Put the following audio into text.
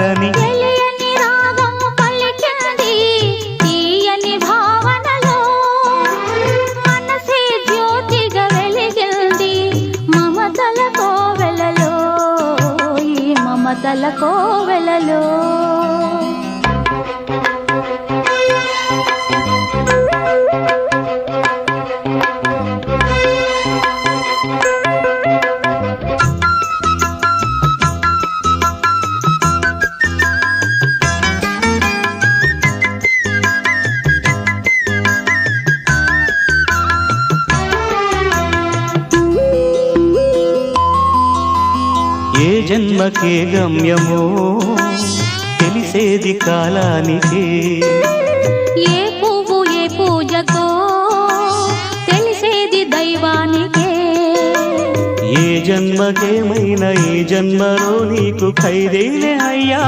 పాడని. తెలియని మమతల కోవెలలో ఏ జన్మకే గమ్యమో తెలిసేది కాలానికే. ఏ పువ్వు ఏ పూజకో తెలిసేది దైవానికే. ఏ జన్మకేమైనా ఈ జన్మలో నీకు ఖైదేలే అయ్యా.